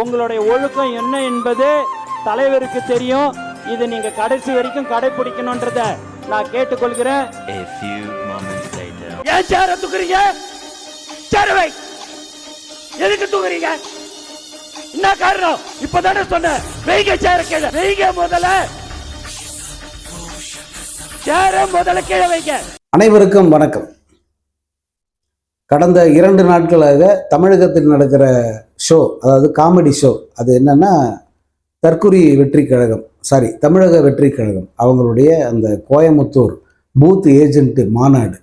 உங்களுடைய ஒழுக்கம் என்ன என்பது தலைவருக்கு தெரியும். இது நீங்க கடைசி வரைக்கும் கடைபிடிக்கணும்ன்றத நான் கேட்டுக்கொள்கிறேன். A few moments later. ஏன் சேர தூக்குறீங்க? சேரவை. எதுக்கு தூக்குறீங்க? என்ன காரணம்? இப்பதானே சொன்னேன். வெய்க சேர கீழே. வெய்க முதல்ல. சேர முதல்ல கீழே வைங்க. அனைவருக்கும் வணக்கம். கடந்த இரண்டு நாட்களாக தமிழகத்தில் நடக்கிற ஷோ அதாவது காமெடி ஷோ அது என்னன்னா தற்குறி வெற்றி கழகம் சாரி தமிழக வெற்றி கழகம் அவங்களுடைய அந்த கோயமுத்தூர் பூத் ஏஜென்ட் மாநாடு.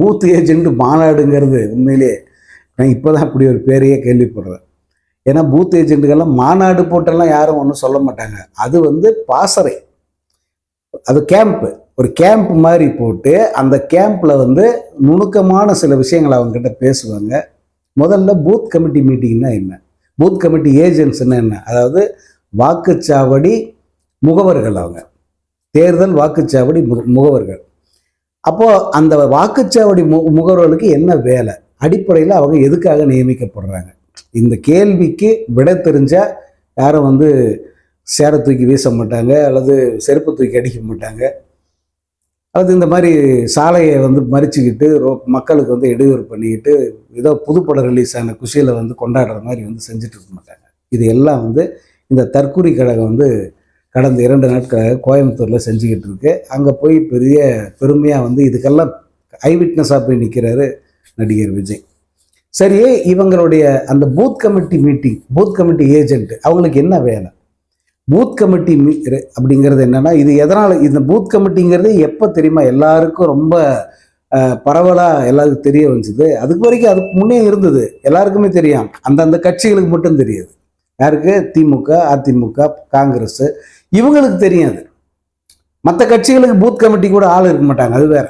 பூத் ஏஜென்ட் மாநாடுங்கிறது உண்மையிலே நான் இப்போ தான் அப்படி ஒரு பேரையே கேள்விப்படுறேன். ஏன்னா பூத் ஏஜென்ட்டுக்கெல்லாம் மாநாடு போட்டெல்லாம் யாரும் ஒன்றும் சொல்ல மாட்டாங்க. அது வந்து பாசறை. அது கேம்ப்பு ஒரு கேம்ப் மாதிரி போட்டு அந்த கேம்பில் வந்து நுணுக்கமான சில விஷயங்களை அவங்ககிட்ட பேசுவாங்க. முதல்ல பூத் கமிட்டி மீட்டிங்னா என்ன? பூத் கமிட்டி ஏஜென்ட்ஸ்னா என்ன? அதாவது வாக்குச்சாவடி முகவர்கள் அவங்க. தேர்தல் வாக்குச்சாவடி முகவர்கள். அப்போது அந்த வாக்குச்சாவடி மு முகவர்களுக்கு என்ன வேலை? அடிப்படையில் அவங்க எதுக்காக நியமிக்கப்படுறாங்க? இந்த கேள்விக்கு விட தெரிஞ்சால் யாரும் வந்து சேரை தூக்கி வீச மாட்டாங்க அல்லது செருப்பு தூக்கி அடிக்க மாட்டாங்க. அது இந்த மாதிரி சாலையை வந்து மறிச்சுக்கிட்டு ரோ- மக்களுக்கு வந்து இடையூறு பண்ணிக்கிட்டு ஏதோ புதுப்படம் ரிலீஸ் ஆன குஷியில் வந்து கொண்டாடுற மாதிரி வந்து செஞ்சுட்டு இருக்க மாட்டாங்க. இது எல்லாம் வந்து இந்த தற்குறி கழகம் வந்து கடந்த இரண்டு நாட்களாக கோயம்புத்தூரில் செஞ்சுக்கிட்டு இருக்கு. அங்கே போய் பெரிய பெருமையாக வந்து இதுக்கெல்லாம் ஐவிட்னஸாக போய் நிற்கிறாரு நடிகர் விஜய். சரி இவங்களுடைய அந்த booth committee meeting booth committee agent அவங்களுக்கு என்ன வேலை? பூத் கமிட்டி மீ அப்படிங்கிறது என்னன்னா இது எதனால் இந்த பூத் கமிட்டிங்கிறது எப்போ தெரியுமா? எல்லாருக்கும் ரொம்ப பரவலாக எல்லாருக்கும் தெரிய வந்துச்சு. அதுக்கு வரைக்கும் அதுக்கு முன்னே இருந்தது. எல்லாருக்குமே தெரியும். அந்தந்த கட்சிகளுக்கு மட்டும் தெரியாது. யாருக்கு? திமுக அதிமுக காங்கிரஸ். இவங்களுக்கு தெரியாது மற்ற கட்சிகளுக்கு பூத் கமிட்டி கூட ஆள் இருக்க மாட்டாங்க. அது வேற.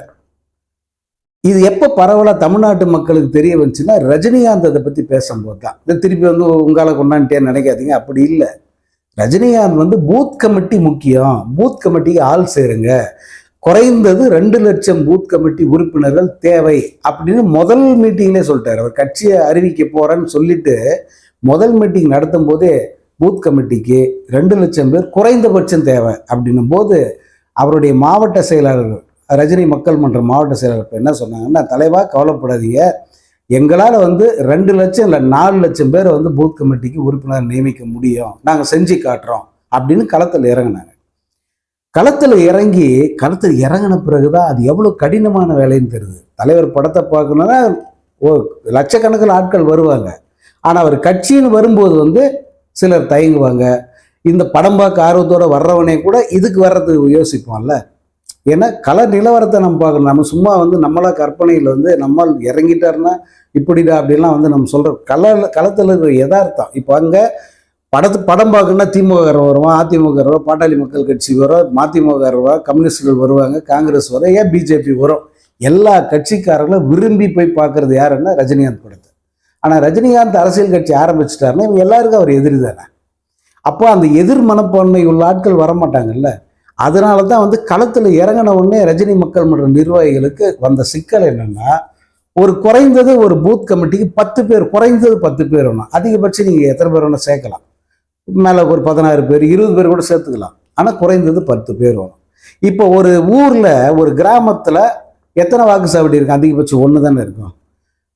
இது எப்போ பரவலாக தமிழ்நாட்டு மக்களுக்கு தெரிய வந்துச்சுன்னா ரஜினிகாந்த் அதை பற்றி பேசும்போது தான் இந்த திருப்பி வந்து உங்களால் கொண்டான்ட்டேன்னு நினைக்காதீங்க. அப்படி இல்லை. ரஜினிகாந்த் வந்து பூத் கமிட்டி முக்கியம். பூத் கமிட்டிக்கு ஆள் சேருங்க. குறைந்தது ரெண்டு லட்சம் பூத் கமிட்டி உறுப்பினர்கள் தேவை அப்படின்னு முதல் மீட்டிங்லேயே சொல்லிட்டார். அவர் கட்சியை அறிவிக்க போறேன்னு சொல்லிட்டு முதல் மீட்டிங் நடத்தும் போதே பூத் கமிட்டிக்கு ரெண்டு லட்சம் பேர் குறைந்தபட்சம் தேவை அப்படின்னும் போது அவருடைய மாவட்ட செயலாளர் ரஜினி மக்கள் மன்ற மாவட்ட செயலாளர் என்ன சொன்னாங்கன்னா தலைவா கவலைப்படாதீங்க. எங்களால் வந்து ரெண்டு லட்சம் இல்லை நாலு லட்சம் பேரை வந்து பூத் கமிட்டிக்கு உறுப்பினர் நியமிக்க முடியும். நாங்கள் செஞ்சு காட்டுறோம் அப்படின்னு களத்தில் இறங்குனாங்க களத்தில் இறங்கி களத்தில் இறங்கின பிறகுதான் அது எவ்வளோ கடினமான வேலைன்னு தெரியுது. தலைவர் படத்தை பார்க்கணுன்னா ஓ லட்சக்கணக்கில் ஆட்கள் வருவாங்க. ஆனால் அவர் கட்சின்னு வரும்போது வந்து சிலர் தயங்குவாங்க. இந்த படம் பார்க்க ஆர்வத்தோட வர்றவனே கூட இதுக்கு வர்றதுக்கு யோசிப்போம்ல ஏன்னா கல நிலவரத்தை நம்ம பார்க்கணும். நம்ம சும்மா வந்து நம்மளா கற்பனையில் வந்து நம்மால் இறங்கிட்டாருன்னா இப்படிடா அப்படிலாம் வந்து நம்ம சொல்கிறோம் கல களத்தில் இருக்கிற யதார்த்தம். இப்போ அங்கே படத்து படம் பார்க்கணுன்னா திமுக வருவான் அதிமுக வருவான் பாட்டாளி மக்கள் கட்சி வரும் மதிமுக வருவா கம்யூனிஸ்டுகள் வருவாங்க காங்கிரஸ் வரும் ஏன் பிஜேபி வரும்? எல்லா கட்சிக்காரர்களும் விரும்பி போய் பார்க்குறது யாருன்னா ரஜினிகாந்த் படத்தை. ஆனால் ரஜினிகாந்த் அரசியல் கட்சி ஆரம்பிச்சிட்டாருன்னா இவங்க எல்லாருக்கும் அவர் எதிரி தானே. அப்போ அந்த எதிர் மனப்பான்மை உள்ள ஆட்கள் வரமாட்டாங்கல்ல? அதனால தான் வந்து களத்தில் இறங்கின உடனே ரஜினி மக்கள் மன்ற நிர்வாகிகளுக்கு வந்த சிக்கல் என்னன்னா ஒரு குறைந்தது ஒரு பூத் கமிட்டிக்கு பத்து பேர் குறைந்தது பத்து பேர் வேணும். அதிகபட்சம் நீங்கள் எத்தனை பேர் வேணும் சேர்க்கலாம். மேலே ஒரு பதினாறு பேர் இருபது பேர் கூட சேர்த்துக்கலாம். ஆனால் குறைந்தது பத்து பேர் வேணும். இப்போ ஒரு ஊரில் ஒரு கிராமத்தில் எத்தனை வாக்கு சாவடி இருக்கும் அதிகபட்சம் ஒன்று தானே இருக்கும்.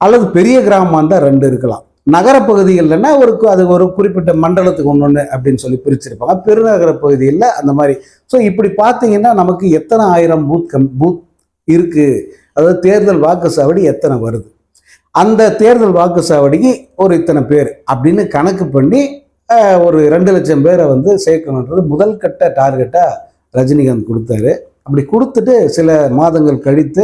அல்லது பெரிய கிராமமாக இருந்தால் ரெண்டு இருக்கலாம். நகரப்பகுதிகள்னா ஒரு அது ஒரு குறிப்பிட்ட மண்டலத்துக்கு ஒன்று ஒன்று அப்படின்னு சொல்லி பிரிச்சிருப்பாங்க. பெருநகர பகுதியில் அந்த மாதிரி. ஸோ இப்படி பார்த்தீங்கன்னா நமக்கு எத்தனை ஆயிரம் பூத் கம் பூத் இருக்குது அதாவது தேர்தல் வாக்குச்சாவடி எத்தனை வருது? அந்த தேர்தல் வாக்கு சாவடிக்கு ஒரு இத்தனை பேர் அப்படின்னு கணக்கு பண்ணி ஒரு ரெண்டு லட்சம் பேரை வந்து சேர்க்கணுன்றது முதல் கட்ட டார்கெட்டாக ரஜினிகாந்த் கொடுத்தாரு. அப்படி கொடுத்துட்டு சில மாதங்கள் கழித்து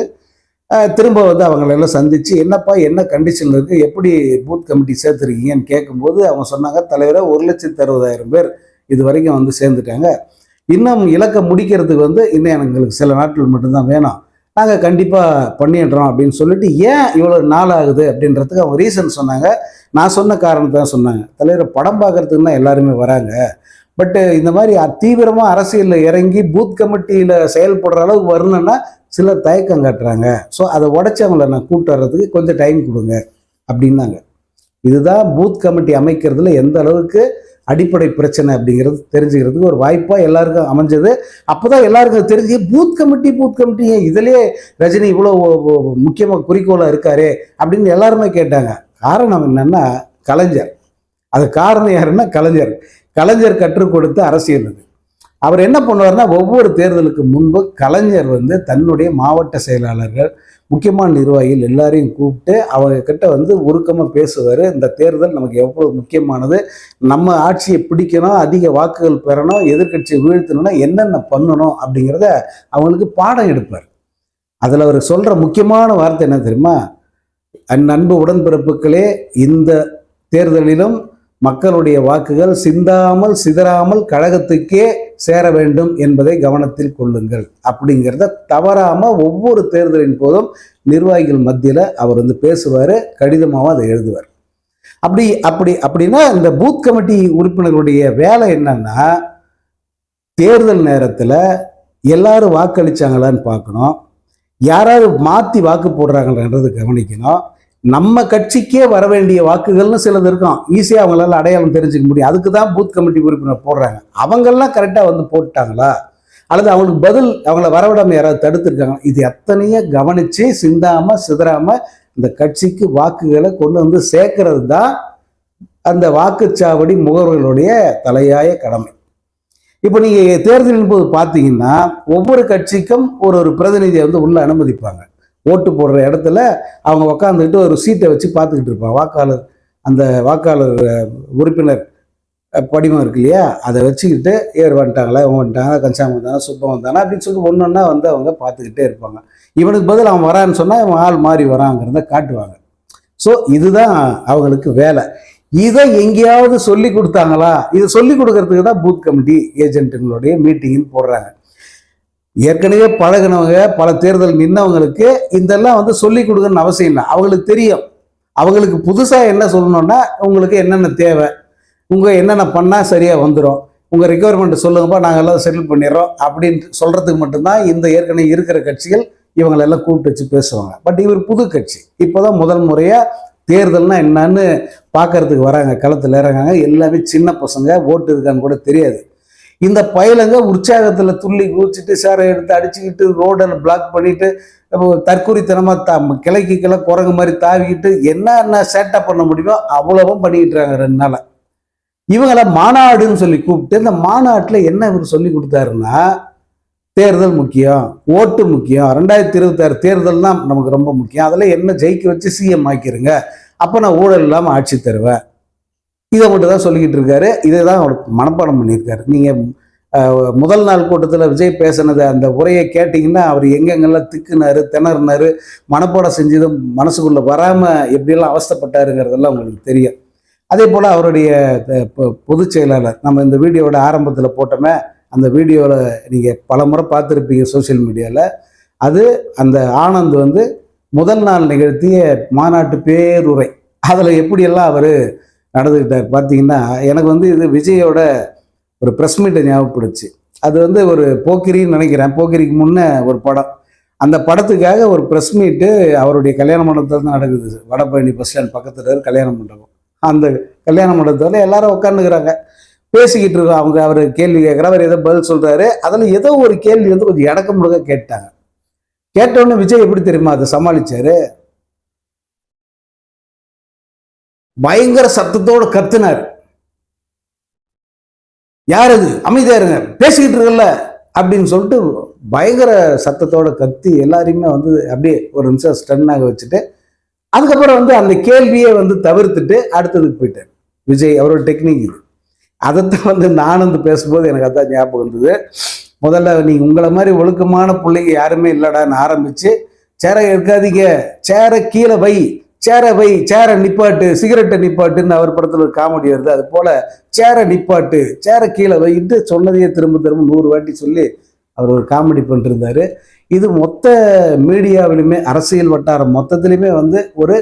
திரும்ப வந்து அவங்களெல்லாம் சந்தித்து என்னப்பா என்ன கண்டிஷன் இருக்குது எப்படி பூத் கமிட்டி சேர்த்துருக்கீங்கன்னு கேட்கும்போது அவங்க சொன்னாங்க தலைவரை ஒரு லட்சத்து அறுபதாயிரம் பேர் இது வரைக்கும் வந்து சேர்ந்துட்டாங்க. இன்னும் இலக்கை முடிக்கிறதுக்கு வந்து இன்னும் எங்களுக்கு சில நாட்கள் மட்டும்தான் வேணும். நாங்கள் கண்டிப்பாக பண்ணிடுறோம் அப்படின்னு சொல்லிட்டு ஏன் இவ்வளோ நாள் ஆகுது? அப்படின்றதுக்கு அவங்க ரீசன் சொன்னாங்க. நான் சொன்ன காரணத்தை தான் சொன்னாங்க. தலைவர் படம் பார்க்குறதுக்குன்னா தான் எல்லாருமே வராங்க. பட்டு இந்த மாதிரி தீவிரமாக அரசியலில் இறங்கி பூத் கமிட்டியில் செயல்படுற அளவுக்கு வரணும்னா சிலர் தயக்கம் காட்டுறாங்க. ஸோ அதை உடச்சி அவங்கள நான் கூப்பிட்டு வர்றதுக்கு கொஞ்சம் டைம் கொடுங்க அப்படின்னாங்க. இதுதான் பூத் கமிட்டி அமைக்கிறதுல எந்த அளவுக்கு அடிப்படை பிரச்சனை அப்படிங்கிறது தெரிஞ்சுக்கிறதுக்கு ஒரு வாய்ப்பாக எல்லாருக்கும் அமைஞ்சது. அப்போதான் எல்லாருக்கும் தெரிஞ்சு பூத் கமிட்டி பூத் கமிட்டி இதிலே ரஜினி இவ்வளோ முக்கியமாக குறிக்கோளாக இருக்காரே அப்படின்னு எல்லாருமே கேட்டாங்க. காரணம் என்னென்னா கலைஞர். அது காரணம் யாருன்னா கலைஞர். கலைஞர் கற்றுக் கொடுத்த அரசியல் அது அவர் என்ன பண்ணுவார்னா ஒவ்வொரு தேர்தலுக்கு முன்பு கலைஞர் வந்து தன்னுடைய மாவட்ட செயலாளர்கள் முக்கியமான நிர்வாகிகள் எல்லாரையும் கூப்பிட்டு அவங்க கிட்ட வந்து உருக்கமாக பேசுவார். இந்த தேர்தல் நமக்கு எவ்வளவு முக்கியமானது நம்ம ஆட்சியை பிடிக்கணும் அதிக வாக்குகள் பெறணும் எதிர்க்கட்சியை வீழ்த்தணும்னா என்னென்ன பண்ணணும் அப்படிங்கிறத அவங்களுக்கு பாடம் எடுப்பார். அதில் அவர் சொல்கிற முக்கியமான வார்த்தை என்ன தெரியுமா? அன் அன்பு உடன்பிறப்புகளே இந்த தேர்தலிலும் மக்களுடைய வாக்குகள் சிந்தாமல் சிதறாமல் கழகத்துக்கே சேர வேண்டும் என்பதை கவனத்தில் கொள்ளுங்கள். அப்படிங்கிறத தவறாம ஒவ்வொரு தேர்தலின் போதும் நிர்வாகிகள் மத்தியில் அவர் வந்து பேசுவார் கடிதமாகவும் அதை எழுதுவார். அப்படி அப்படி அப்படின்னா இந்த பூத் கமிட்டி உறுப்பினர்களுடைய வேலை என்னன்னா தேர்தல் நேரத்தில் எல்லாரும் வாக்களிச்சாங்களான்னு பார்க்கணும். யாராவது மாற்றி வாக்கு போடுறாங்கன்றது கவனிக்கணும். நம்ம கட்சிக்கே வர வேண்டிய வாக்குகள்னு சிலது இருக்கும். ஈஸியாக அவங்களால அடையாளம் தெரிஞ்சுக்க முடியும். அதுக்கு தான் பூத் கமிட்டி உறுப்பினர் போடுறாங்க. அவங்கெல்லாம் கரெக்டாக வந்து போட்டாங்களா அல்லது அவங்களுக்கு பதில் அவங்கள வரவிடாம யாராவது தடுத்துருக்காங்க இது எத்தனையோ கவனித்து சிந்தாமல் சிதறாமல் இந்த கட்சிக்கு வாக்குகளை கொண்டு வந்து சேர்க்கறது தான் அந்த வாக்குச்சாவடி முகவர்களுடைய தலையாய கடமை. இப்போ நீங்கள் தேர்தலின் போது பார்த்தீங்கன்னா ஒவ்வொரு கட்சிக்கும் ஒரு ஒரு பிரதிநிதியை வந்து உள்ள அனுமதிப்பாங்க. ஓட்டு போடுற இடத்துல அவங்க உக்காந்துக்கிட்டு ஒரு சீட்டை வச்சு பார்த்துக்கிட்டு இருப்பான் வாக்காளர் அந்த வாக்காளர் உறுப்பினர் படிமம் படிவம் இருக்கு இல்லையா? அதை வச்சுக்கிட்டு ஏர் வந்துட்டாங்களா இவன் வந்துட்டாங்க கஞ்சாம் வந்தானா சுப்பம் வந்தானா அப்படின்னு சொல்லி ஒன்று ஒன்றா வந்து அவங்க பார்த்துக்கிட்டே இருப்பாங்க. இவனுக்கு பதில் அவன் வரான்னு சொன்னால் இவன் ஆள் மாறி வராங்கிறத காட்டுவாங்க. ஸோ இதுதான் அவங்களுக்கு வேலை. இதை எங்கேயாவது சொல்லி கொடுத்தாங்களா? இதை சொல்லி கொடுக்கறதுக்கு தான் பூத் கமிட்டி ஏஜென்ட்டுங்களுடைய மீட்டிங்னு போடுறாங்க. ஏற்கனவே பழகினவங்க பல தேர்தல் நின்னவங்களுக்கு இதெல்லாம் வந்து சொல்லி கொடுக்கணும்னு அவசியம் இல்லை. அவங்களுக்கு தெரியும். அவங்களுக்கு புதுசாக என்ன சொல்லணும்னா உங்களுக்கு என்னென்ன தேவை? உங்கள் என்னென்ன பண்ணால் சரியாக வந்துடும் உங்கள் ரெக்குவயர்மெண்ட் சொல்லுங்கப்பா நாங்கள் எல்லாம் செட்டில் பண்ணிடுறோம். அப்படின்னு சொல்கிறதுக்கு மட்டும்தான் இந்த ஏற்கனவே இருக்கிற கட்சிகள் இவங்களெல்லாம் கூப்பிட்டு வச்சு பேசுவாங்க. பட் இவர் புது கட்சி. இப்போ தான் முதல் முறையாக தேர்தல்னா என்னன்னு பார்க்கறதுக்கு வராங்க. களத்தில் இறங்காங்க எல்லாமே சின்ன பசங்க ஓட்டு இருக்கான்னு கூட தெரியாது. இந்த பயலுங்க உற்சாகத்தில் துள்ளி குதிச்சுட்டு சேரை எடுத்து அடிச்சுக்கிட்டு ரோடை பிளாக் பண்ணிட்டு அப்போ தற்கொலைத்தனமாக தா கிளைக்கு கிளை குரங்கு மாதிரி தாவிக்கிட்டு என்னென்ன சேட்டை பண்ண முடியுமோ அவ்வளவும் பண்ணிக்கிட்டு இருக்காங்க ரெண்டு நாளா. இவங்கள மாநாடுன்னு சொல்லி கூப்பிட்டு இந்த மாநாட்டில் என்ன இவர் சொல்லி கொடுத்தாருன்னா தேர்தல் முக்கியம் ஓட்டு முக்கியம் ரெண்டாயிரத்தி இருபத்தாறு தேர்தல் தான் நமக்கு ரொம்ப முக்கியம். அதில் என்ன ஜெயிக்க வச்சு சிஎம் ஆக்கிருங்க. அப்போ நான் ஊழல் இல்லாமல் ஆட்சி தருவேன். இதை மட்டும் தான் சொல்லிக்கிட்டு இருக்காரு. இதை தான் அவர் மனப்பாடம் பண்ணியிருக்காரு. நீங்கள் முதல் நாள் கூட்டத்தில் விஜய் பேசினது அந்த உரையை கேட்டிங்கன்னா அவர் எங்கெங்கெல்லாம் திக்குனாரு திணறினாரு மனப்பாடம் செஞ்சதும் மனசுக்குள்ளே வராமல் எப்படியெல்லாம் அவஸ்தைப்பட்டாருங்கிறதெல்லாம் உங்களுக்கு தெரியும். அதே போல் அவருடைய பொ- பொதுச் செயலாளர் நம்ம இந்த வீடியோவோட ஆரம்பத்தில் போட்டோமே அந்த வீடியோவில் நீங்கள் பல முறை பார்த்துருப்பீங்க சோஷியல் மீடியாவில் அது அந்த ஆனந்த் வந்து முதல் நாள் நிகழ்த்திய மாநாட்டு பேருரை. அதில் எப்படியெல்லாம் அவர் நடந்துக்கிட்டார். பார்த்தீங்கன்னா எனக்கு வந்து இது விஜயோட ஒரு ப்ரெஸ் மீட்டை ஞாபகப்படுச்சு. அது வந்து ஒரு போக்கிரின்னு நினைக்கிறேன். போக்கிரிக்கு முன்னே ஒரு படம். அந்த படத்துக்காக ஒரு ப்ரெஸ் மீட்டு அவருடைய கல்யாண மண்டபத்தில் தான் நடக்குது. வடபழனி பஸ் ஸ்டாண்ட் பக்கத்தில் இருக்க கல்யாண மண்டபம். அந்த கல்யாண மண்டபத்தில் எல்லாரும் உட்காந்துக்கிறாங்க பேசிக்கிட்டு இருக்கோம். அவங்க அவர் கேள்வி கேட்குற அவர் ஏதோ பதில் சொல்கிறாரு அதில் ஏதோ ஒரு கேள்வி வந்து கொஞ்சம் இடக்க முழுக்க கேட்டாங்க. கேட்டவுடனே விஜய் எப்படி தெரியுமா அதை சமாளித்தார் பயங்கர சத்தத்தோடு கத்துனார். யார் அது? அமைதியா இருங்க. பேசிக்கிட்டு இருக்கல அப்படின்னு சொல்லிட்டு பயங்கர சத்தத்தோட கத்தி எல்லாரையுமே வந்து அப்படியே ஒரு நிமிஷம் ஸ்டன்னாக வச்சுட்டு அதுக்கப்புறம் வந்து அந்த கேள்வியை வந்து தவிர்த்துட்டு அடுத்ததுக்கு போயிட்டேன் விஜய் அவரோட டெக்னிக் இது. அதைத்தான் வந்து இந்த வந்து பேசும்போது எனக்கு அதான் ஞாபகம் வந்தது. முதல்ல நீங்கள் உங்களை மாதிரி ஒழுக்கமான பிள்ளைங்க யாருமே இல்லடான்னு ஆரம்பிச்சு சேரை எடுக்காதீங்க சேரை கீழே வை சேரை வை சேரை நிப்பாட்டு சிகரெட்டை நிப்பாட்டுன்னு அவர் படத்தில் ஒரு காமெடி வருது. அது போல சேரை நிப்பாட்டு சேரை கீழே வைட்டு சொன்னதையே திரும்ப திரும்ப நூறு வாட்டி சொல்லி அவர் ஒரு காமெடி பண்ணிருந்தாரு. இது மொத்த மீடியாவிலுமே அரசியல் வட்டாரம் மொத்தத்திலுமே வந்து ஒரு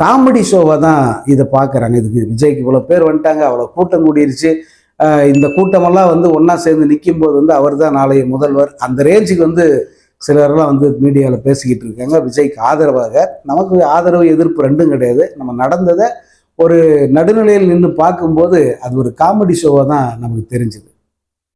காமெடி ஷோவாக தான் இதை பார்க்குறாங்க. இதுக்கு விஜய்க்கு இவ்வளோ பேர் வந்துட்டாங்க அவ்வளோ கூட்டம் கூடிருச்சு. இந்த கூட்டமெல்லாம் வந்து ஒன்றா சேர்ந்து நிற்கும் போது வந்து அவர் தான் நாளைய முதல்வர். அந்த ரேஞ்சுக்கு வந்து சிலரெல்லாம் வந்து மீடியாவில் பேசிக்கிட்டு இருக்காங்க. விஜய்க்கு ஆதரவாக நமக்கு ஆதரவு எதிர்ப்பு ரெண்டும் கிடையாது. நம்ம நடந்ததை ஒரு நடுநிலையில் நின்று பார்க்கும்போது அது ஒரு காமெடி ஷோவாக தான் நமக்கு தெரிஞ்சுது.